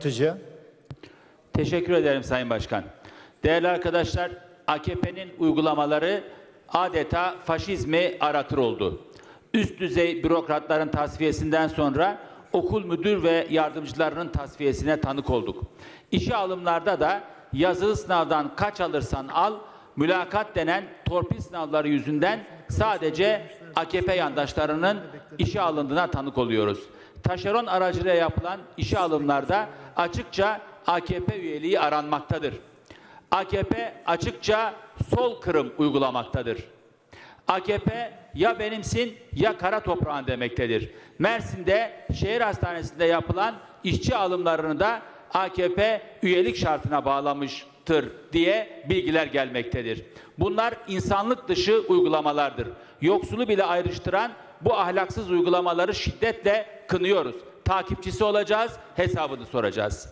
Atıcı. Teşekkür ederim Sayın Başkan. Değerli arkadaşlar, AKP'nin uygulamaları adeta faşizmi aratır oldu. Üst düzey bürokratların tasfiyesinden sonra okul müdür ve yardımcılarının tasfiyesine tanık olduk. İşe alımlarda da yazılı sınavdan kaç alırsan al, mülakat denen torpil sınavları yüzünden sadece AKP yandaşlarının işe alındığına tanık oluyoruz. Taşeron aracılığıyla yapılan işe alımlarda açıkça AKP üyeliği aranmaktadır. AKP açıkça sol kırım uygulamaktadır. AKP ya benimsin ya kara toprağın demektedir. Mersin'de şehir hastanesinde yapılan işçi alımlarını da AKP üyelik şartına bağlamıştır diye bilgiler gelmektedir. Bunlar insanlık dışı uygulamalardır. Yoksulu bile ayrıştıran bu ahlaksız uygulamaları şiddetle kınıyoruz. Takipçisi olacağız, hesabını soracağız.